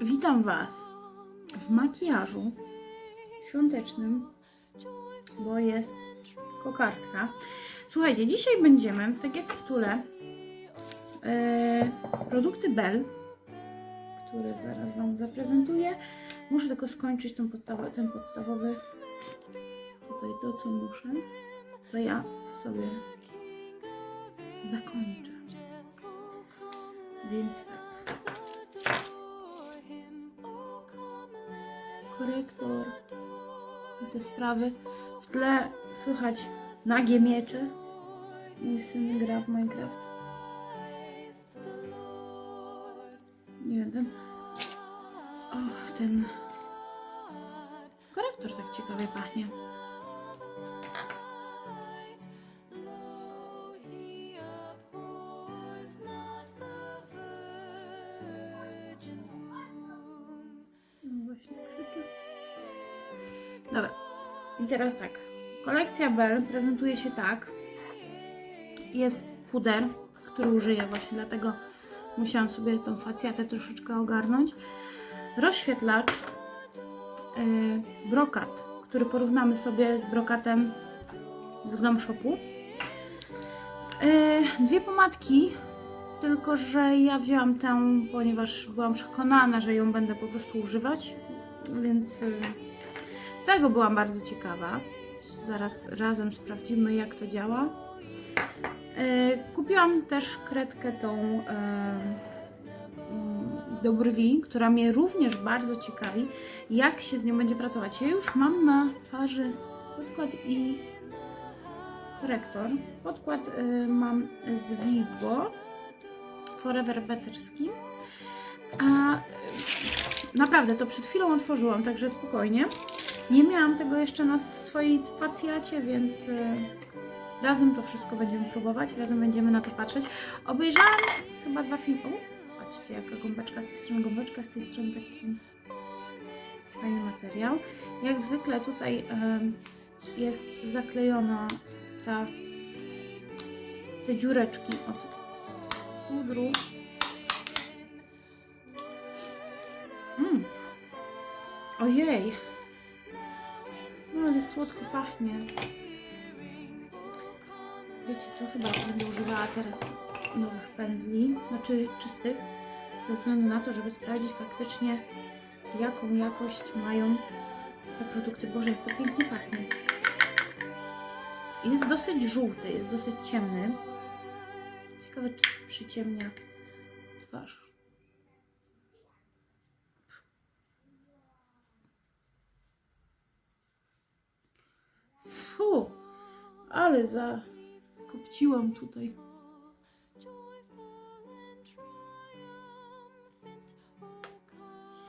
Witam Was w makijażu świątecznym, bo jest kokardka. Słuchajcie, dzisiaj będziemy, tak jak w Tule, e, produkty Bell, które zaraz Wam zaprezentuję. Muszę tylko skończyć tą podstawę, ten podstawowy, tutaj to, co muszę, to ja sobie zakończę. Więc tak. Korektor i te sprawy. W tle słychać nagie miecze. Mój syn gra w Minecraft. Nie wiem, ten... Och, ten... Korektor tak ciekawie pachnie. Teraz tak. Kolekcja Bell prezentuje się tak. Jest puder, który użyję właśnie, dlatego musiałam sobie tą facjatę troszeczkę ogarnąć. Rozświetlacz, yy, brokat, który porównamy sobie z brokatem z Glam Shopu. Yy, dwie pomadki, tylko że ja wzięłam tę, ponieważ byłam przekonana, że ją będę po prostu używać, więc yy, tego byłam bardzo ciekawa. Zaraz razem sprawdzimy, jak to działa. E, Kupiłam też kredkę tą e, mm, do brwi, która mnie również bardzo ciekawi, jak się z nią będzie pracować. Ja już mam na twarzy podkład i korektor. Podkład e, mam z Vivo Forever Better Skin. A naprawdę to przed chwilą otworzyłam, także spokojnie. Nie miałam tego jeszcze na swojej facjacie, więc e, razem to wszystko będziemy próbować, razem będziemy na to patrzeć. Obejrzałam chyba dwa filmy. O, patrzcie, jaka gąbeczka z tej strony, gąbeczka z tej strony, taki fajny materiał. Jak zwykle tutaj em, jest zaklejona ta, te dziureczki od pudru. Mm. Ojej, słodko pachnie. Wiecie co, chyba będę używała teraz nowych pędzli, znaczy czystych, ze względu na to, żeby sprawdzić faktycznie jaką jakość mają te produkty. Boże, jak to pięknie pachnie. Jest dosyć żółty, jest dosyć ciemny. Ciekawe, czy przyciemnia twarz. Ale zakopciłam tutaj.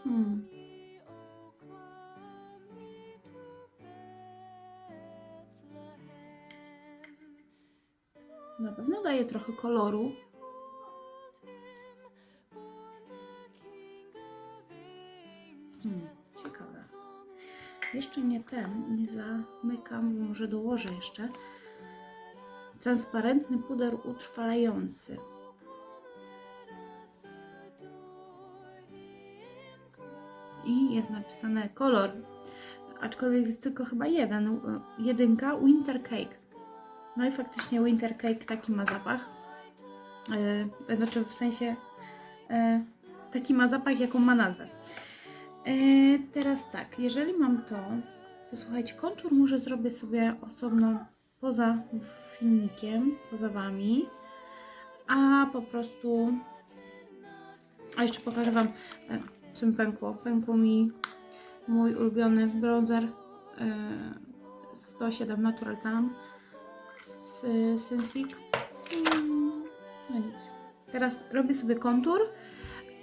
Hmm. Na pewno daje trochę koloru. Hmm, ciekawe. Jeszcze nie ten, nie zamykam, może dołożę jeszcze. Transparentny puder utrwalający. I jest napisane kolor, aczkolwiek jest tylko chyba jeden, jedynka Winter Cake. No i faktycznie Winter Cake taki ma zapach. Yy, znaczy w sensie yy, taki ma zapach, jaką ma nazwę. Yy, teraz tak, jeżeli mam to, to słuchajcie, kontur może zrobię sobie osobno poza filmikiem, poza Wami, a po prostu, a jeszcze pokażę Wam, e, co mi pękło. Pękło mi mój ulubiony bronzer e, 107 Natural Tan z e, Sensic. No nic. Teraz robię sobie kontur,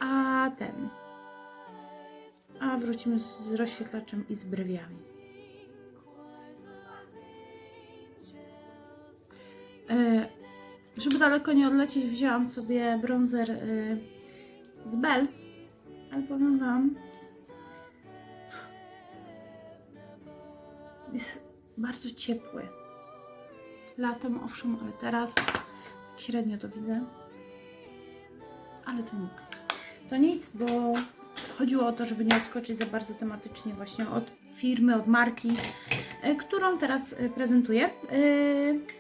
a ten, a wrócimy z rozświetlaczem i z brwiami. Żeby daleko nie odlecieć, wzięłam sobie bronzer e, z Bell, ale powiem Wam, jest bardzo ciepły. Latem owszem, ale teraz tak średnio to widzę. Ale to nic. To nic, bo chodziło o to, żeby nie odskoczyć za bardzo tematycznie właśnie od firmy, od marki, e, którą teraz e, prezentuję. E,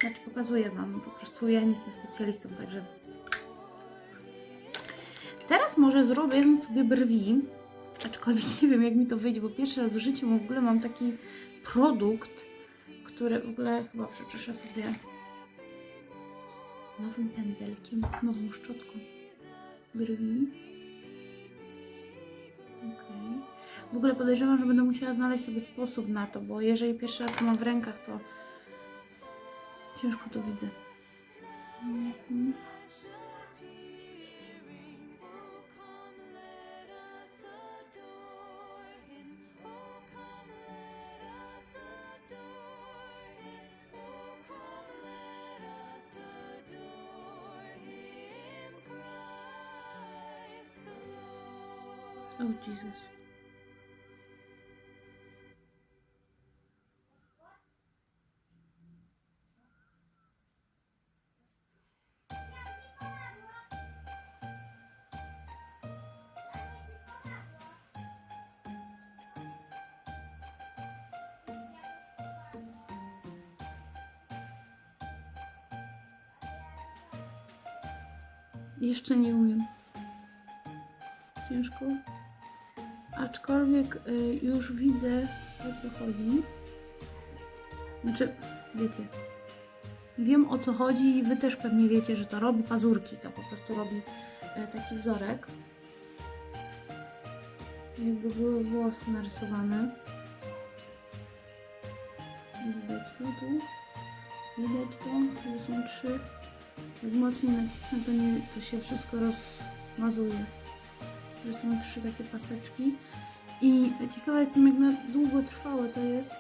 Znaczy pokazuję Wam, po prostu ja nie jestem specjalistą, także Teraz może zrobię sobie brwi, aczkolwiek nie wiem jak mi to wyjdzie, bo pierwszy raz w życiu w ogóle mam taki produkt, który w ogóle chyba przeczeszę sobie nowym pędzelkiem, nową szczotką brwi. Okej. W ogóle podejrzewam, że będę musiała znaleźć sobie sposób na to, bo jeżeli pierwszy raz to mam w rękach, to ciężko to widzę. Mhm. Jeszcze nie umiem. Ciężko. Aczkolwiek y, już widzę o co chodzi. Znaczy, wiecie. Wiem o co chodzi i wy też pewnie wiecie, że to robi pazurki. To po prostu robi e, taki wzorek. Jakby były włosy narysowane. Widać to tu. Widać to, że są trzy. Jak mocniej nacisnę, to, nie, to się wszystko rozmazuje że są trzy takie paseczki. I ciekawa jestem, jak na długo trwałe to jest,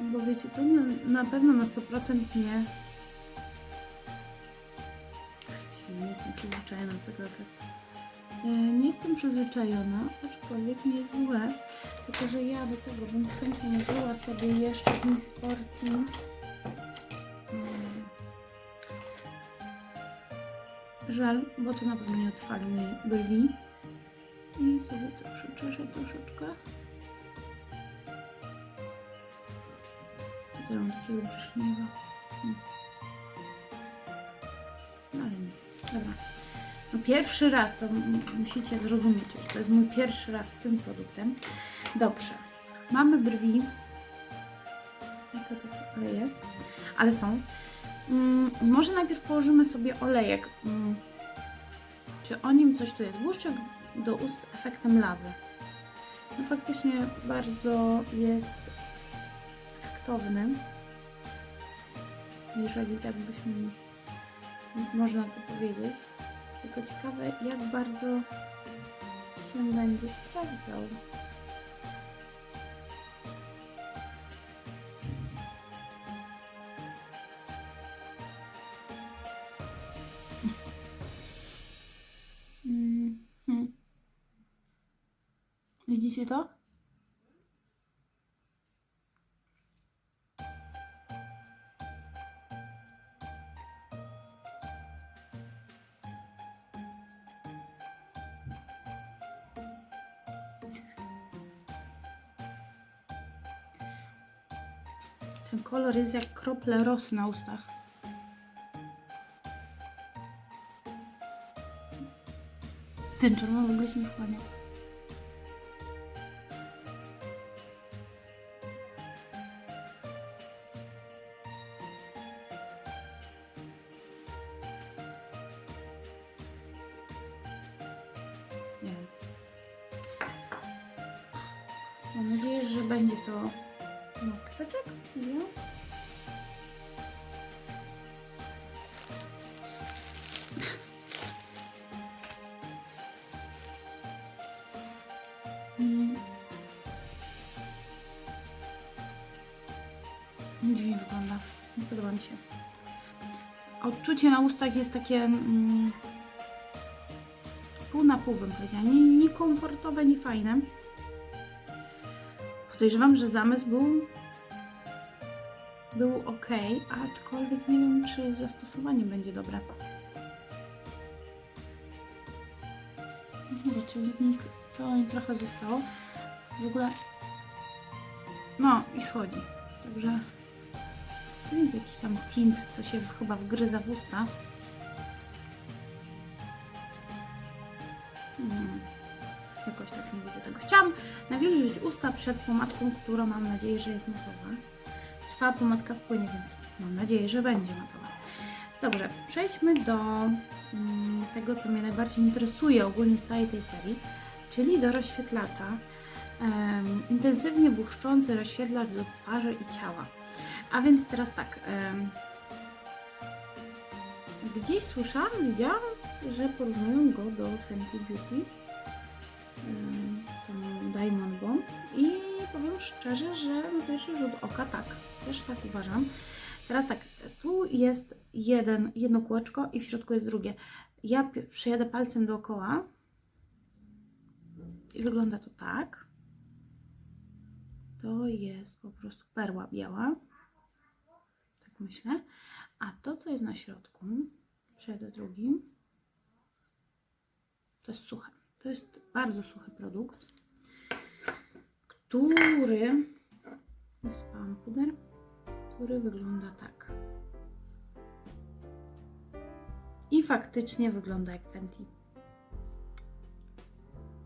bo wiecie, to nie, na pewno na 100% nie. Wiecie, nie jestem przyzwyczajona do tego efektu. E, Nie jestem przyzwyczajona, aczkolwiek nie złe. Tylko, że ja do tego bym z chęcią użyła sobie jeszcze z Miss Żal, bo to na pewno nie otwali mi brwi. I sobie to przeczeszę troszeczkę. Tutaj mam takiego breszniewa. Hmm. No ale nic. Dobra. No pierwszy raz, to musicie zrozumieć, że to jest mój pierwszy raz z tym produktem. Dobrze. Mamy brwi. Jaka to jest? Ale są. Mm, może najpierw położymy sobie olejek. Mm. Czy o nim coś tu jest? Błyszczyk do ust efektem lawy. No faktycznie bardzo jest efektowny. Jeżeli tak byśmy można to powiedzieć. Tylko ciekawe jak bardzo się będzie sprawdzał. Widzicie to? Ten kolor jest jak krople rosy na ustach. Ten czerwony w ogóle się nie wchłania. Mam nadzieję, że będzie to no. Nie? Mm. Dziwnie wygląda. Nie podoba mi się. Odczucie na ustach jest takie mm, pół na pół bym powiedziała. Nie, nie komfortowe, nie fajne. Podejrzewam, że zamysł był był ok, aczkolwiek nie wiem, czy zastosowanie będzie dobre. Zobaczcie, z nich to trochę zostało. W ogóle. No i schodzi. Także. To jest jakiś tam tint, co się chyba wgryza w usta. Nawilżyć usta przed pomadką, która mam nadzieję, że jest matowa. Trwa pomadka w płynie, więc mam nadzieję, że będzie matowa. Dobrze, przejdźmy do mm, tego, co mnie najbardziej interesuje ogólnie z całej tej serii, czyli do rozświetlacza. Em, intensywnie błyszczący rozświetlacz do twarzy i ciała. A więc teraz tak. em, gdzieś słyszałam, widziałam, że porównują go do Fenty Beauty. Diamond Bomb. I powiem szczerze, że na pierwszy rzut oka tak. Też tak uważam. Teraz tak, tu jest jeden, jedno kółeczko i w środku jest drugie. Ja przejadę palcem dookoła i wygląda to tak. To jest po prostu perła biała. Tak myślę. A to, co jest na środku, przejadę drugim. To jest suche. To jest bardzo suchy produkt, który. Wysypałam puder który wygląda tak. I faktycznie wygląda jak Fenty.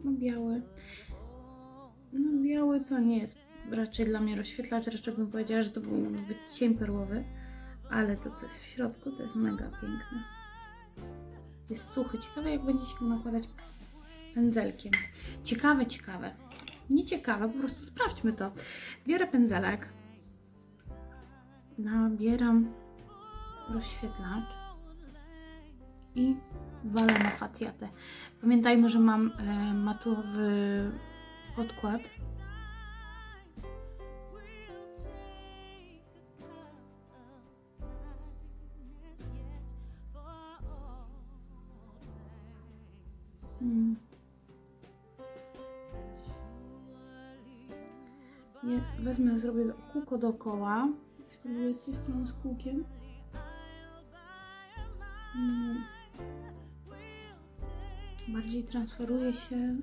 No biały. No biały to nie jest raczej dla mnie rozświetlacz, raczej bym powiedziała, że to był zbyt cień perłowy, ale to co jest w środku to jest mega piękne. Jest suchy. Ciekawe jak będzie się go nakładać pędzelkiem. Ciekawe, ciekawe. Nie ciekawe, po prostu sprawdźmy to. Biorę pędzelek nabieram rozświetlacz i walę na facjatę. Pamiętajmy, że mam e, matowy podkład. Nie, wezmę, zrobię kółko dookoła. Spróbuję z tej strony z kółkiem. Mm. Bardziej transferuje się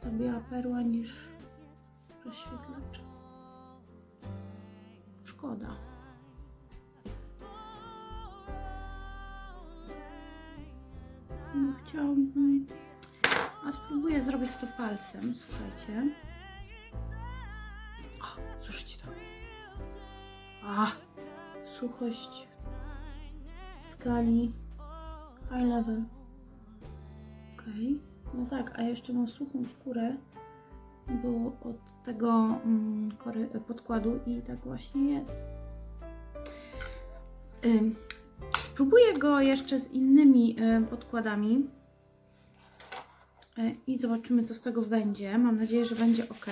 ta biała perła niż rozświetlacz. Szkoda. No, chciałabym... A spróbuję zrobić to palcem, słuchajcie. A, suchość skali high level. Ok, no tak, a jeszcze mam suchą skórę, bo od tego mm, kory, podkładu i tak właśnie jest. Ym, spróbuję go jeszcze z innymi y, podkładami y, i zobaczymy, co z tego będzie. Mam nadzieję, że będzie ok.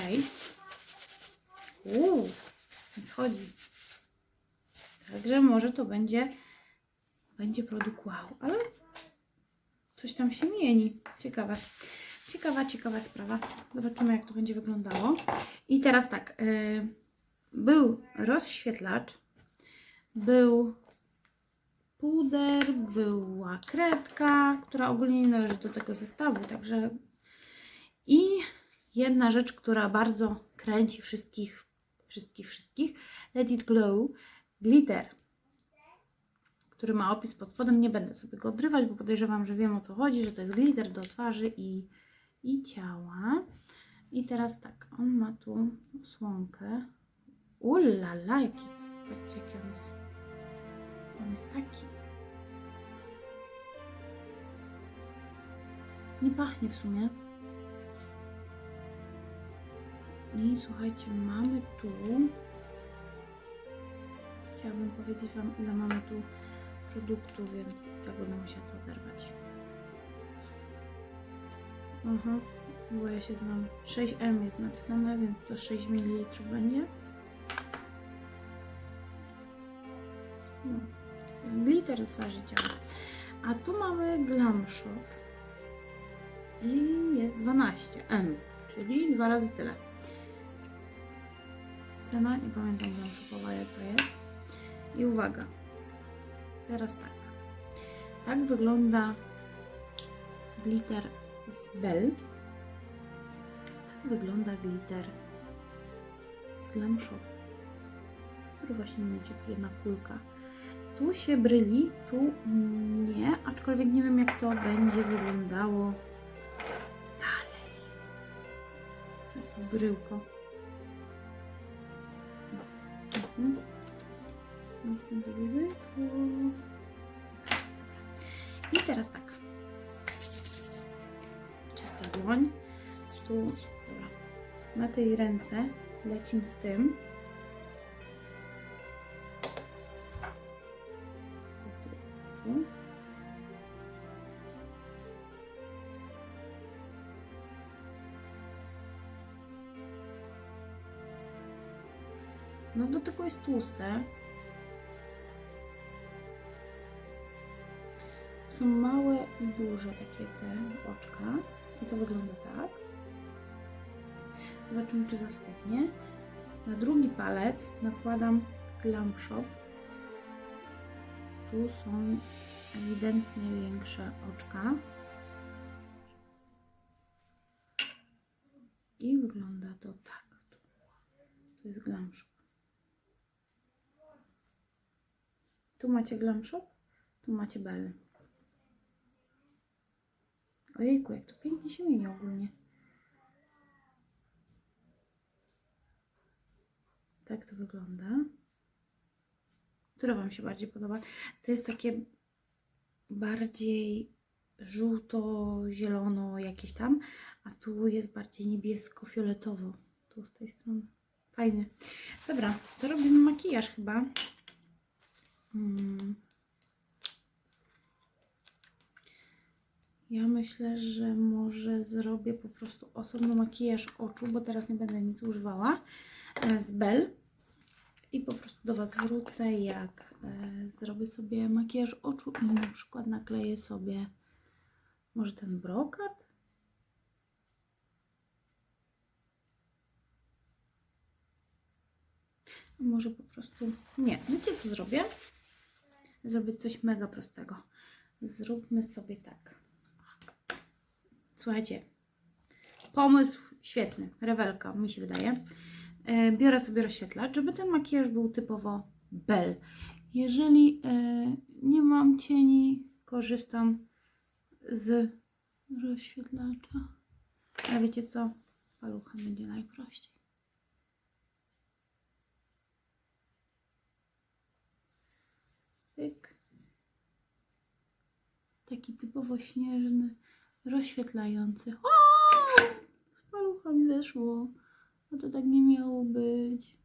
Uuu, schodzi. Także może to będzie, będzie produkt wow, ale coś tam się mieni. Ciekawe. Ciekawa, ciekawa sprawa. Zobaczymy, jak to będzie wyglądało. I teraz tak. y, był rozświetlacz, był puder, była kredka, która ogólnie nie należy do tego zestawu, także i jedna rzecz, która bardzo kręci wszystkich, wszystkich, wszystkich, Let It Glow, glitter, który ma opis pod spodem. Nie będę sobie go odrywać, bo podejrzewam, że wiem o co chodzi, że to jest glitter do twarzy i, i ciała. I teraz tak, on ma tu słonkę. Ulala, jaki, patrzcie jaki on jest, on jest taki. Nie pachnie w sumie. I słuchajcie, mamy tu Chciałabym powiedzieć Wam, ile mamy tu produktu, więc tak będę musiała to oderwać. Aha, bo ja się znam. 6M jest napisane, więc to 6 ml będzie. No, ten glitter twarzy ciała. A tu mamy Glam Shop i jest 12M, czyli dwa razy tyle. Cena, nie pamiętam Glam Shopowa jaka jest. I uwaga, teraz tak. Tak wygląda glitter z Bell. wygląda glitter z Glam Shop, który właśnie będzie jedna kulka. Tu się bryli, tu nie, aczkolwiek nie wiem jak to będzie wyglądało dalej. Takie bryłko. Mhm. Nie chcę, żeby wyschło. I teraz tak. Czysta dłoń. Tu, dobra. Na tej ręce lecim z tym. No do tego jest tłuste. Są małe i duże takie te oczka. I to wygląda tak. Zobaczymy, czy zastygnie. Na drugi palec nakładam Glam Shop. Tu są ewidentnie większe oczka. I wygląda to tak. Tu jest Glam Shop. Tu macie Glam Shop, tu macie Bell. Ojejku, jak to pięknie się mieni ogólnie. Tak to wygląda. Które Wam się bardziej podoba? To jest takie bardziej żółto-zielono jakieś tam, a tu jest bardziej niebiesko-fioletowo. Tu z tej strony. Fajny. Dobra, to robimy makijaż chyba. Hmm. Ja myślę, że może zrobię po prostu osobno makijaż oczu, bo teraz nie będę nic używała e, z Bell. I po prostu do Was wrócę, jak e, zrobię sobie makijaż oczu i na przykład nakleję sobie może ten brokat. Może po prostu... Nie, wiecie co zrobię? Zrobię coś mega prostego. Zróbmy sobie tak. Słuchajcie, pomysł świetny, rewelka, mi się wydaje. E, Biorę sobie rozświetlacz, żeby ten makijaż był typowo bel. Jeżeli e, nie mam cieni, korzystam z rozświetlacza. A wiecie co? Paluchem będzie najprościej. Pyk. Taki typowo śnieżny, rozświetlający. O! Palucha mi weszło. No to tak nie miało być.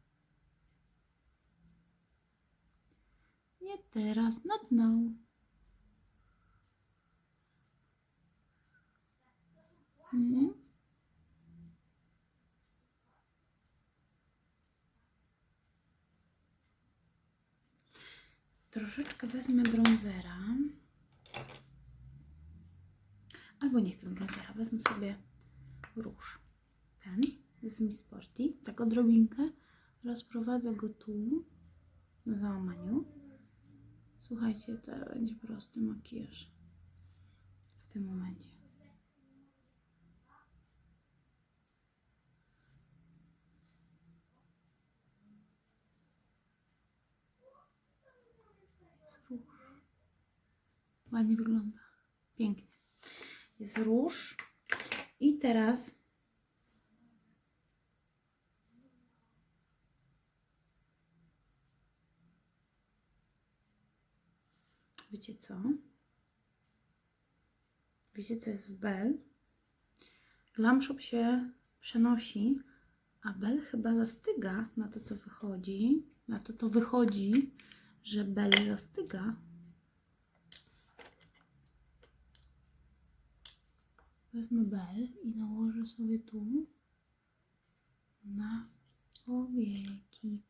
Nie teraz, na dno. Mhm. Troszeczkę wezmę bronzera. Albo nie chcę bronzera, wezmę sobie róż. Ten z Miss Sporty, tak odrobinkę. Rozprowadzę go tu, na załamaniu. Słuchajcie, to będzie prosty makijaż w tym momencie. Róż. Ładnie wygląda. Pięknie. Jest róż. I teraz Wiecie co? Wiecie co jest w Bell? Glam Shop się przenosi, a Bell chyba zastyga na to, co wychodzi. Na to, to wychodzi, że Bell zastyga. Wezmę Bell i nałożę sobie tu na powieki.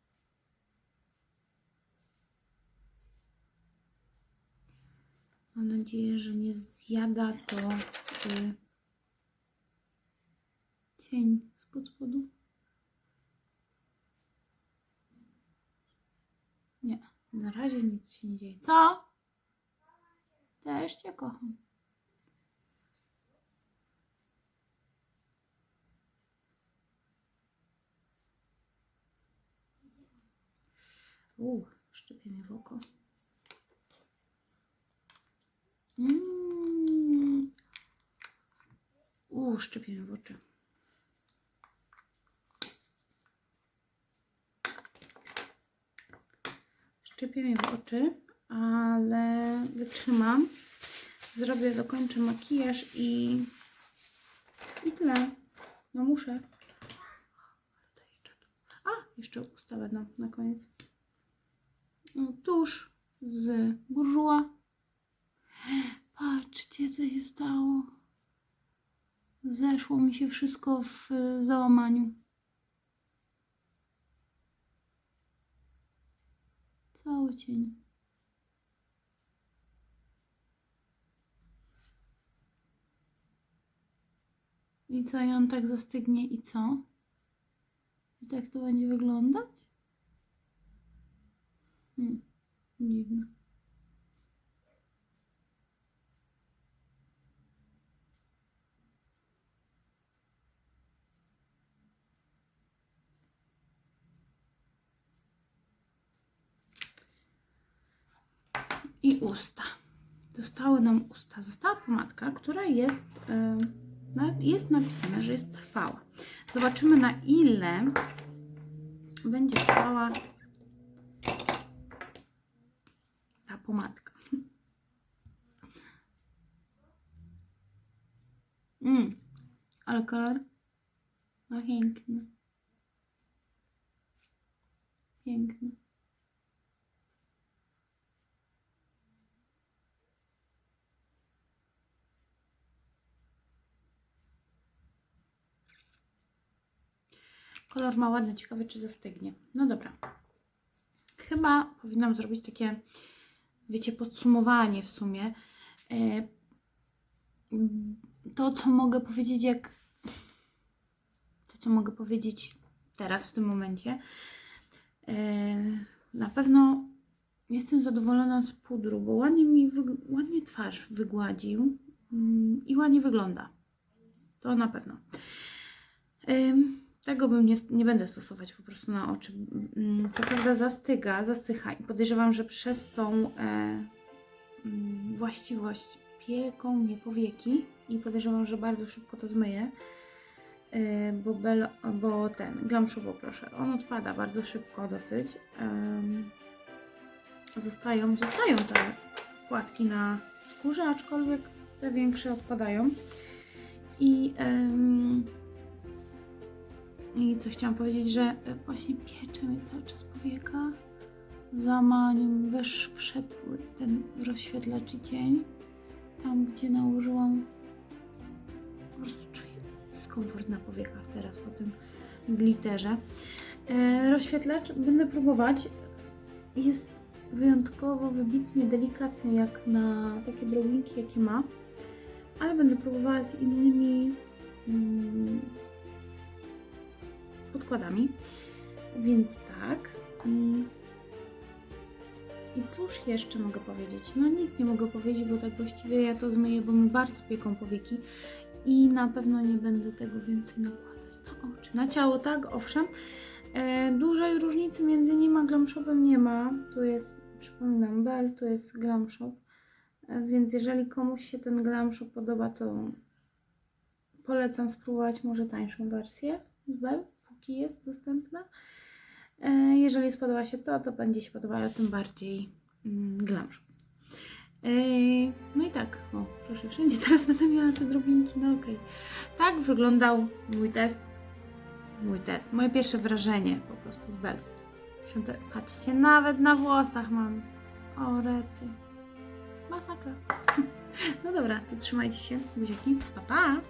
Mam nadzieję, że nie zjada to y, cień spod spodu. Nie, na razie nic się nie dzieje. Co? Też Cię kocham. Uuu, szczepienie w oko. Mm. Uuu, szczepienie w oczy. Szczepienie w oczy, ale wytrzymam. Zrobię, dokończę makijaż i i tyle. No muszę. A, jeszcze usta będą na koniec. No, tuż z burżuła. Patrzcie, co się stało. Zeszło mi się wszystko w y, załamaniu. Cały cień. I co, i on tak zastygnie i co? I tak to będzie wyglądać? Hmm, dziwne. I usta. Zostały nam usta. Została pomadka, która jest, e, jest napisane, że jest trwała. Zobaczymy na ile będzie trwała ta pomadka. Mm, ale kolor no piękny. Piękny. Kolor ma ładny, ciekawe czy zastygnie. No dobra. Chyba powinnam zrobić takie, wiecie, podsumowanie w sumie. E, To, co mogę powiedzieć, jak. To, co mogę powiedzieć teraz, w tym momencie. E, Na pewno jestem zadowolona z pudru, bo ładnie mi ładnie twarz wygładził mm, i ładnie wygląda. To na pewno. Tego bym nie, nie będę stosować po prostu na oczy. Mm, Co prawda zastyga, zasycha i podejrzewam, że przez tą e, mm, właściwość pieką mnie powieki i podejrzewam, że bardzo szybko to zmyję, e, bo, bel, bo ten Glam Shop, proszę, on odpada bardzo szybko dosyć. Em, zostają, zostają te płatki na skórze, aczkolwiek te większe odpadają. I em, i co chciałam powiedzieć, że e, właśnie piecze mnie cały czas powieka. W załamaniu wysz, wszedł ten rozświetlacz i cień. Tam, gdzie nałożyłam. Po prostu czuję dyskomfort na powiekach teraz po tym glitterze. E, rozświetlacz będę próbować. Jest wyjątkowo, wybitnie delikatny jak na takie drobinki, jakie ma. Ale będę próbowała z innymi mm, podkładami. Więc tak. Mm. I cóż jeszcze mogę powiedzieć? No nic nie mogę powiedzieć, bo tak właściwie ja to zmyję, bo mi bardzo pieką powieki i na pewno nie będę tego więcej nakładać na oczy. Na ciało tak, owszem. E, dużej różnicy między nim a Glam Shopem nie ma. Tu jest, przypominam, Bell, tu jest Glam Shop. E, więc jeżeli komuś się ten Glam Shop podoba, to polecam spróbować może tańszą wersję z Bell, jest dostępna. E, Jeżeli spodoba się to, to będzie się podobało tym bardziej mm, Glam Shop. E, No i tak, o proszę, wszędzie teraz będę miała te drobinki, no okej. Tak wyglądał mój test, mój test, moje pierwsze wrażenie po prostu z. Świąte... Patrzcie, nawet na włosach mam. O, rety. Masakra. No dobra, to trzymajcie się, buziaki. Pa, pa!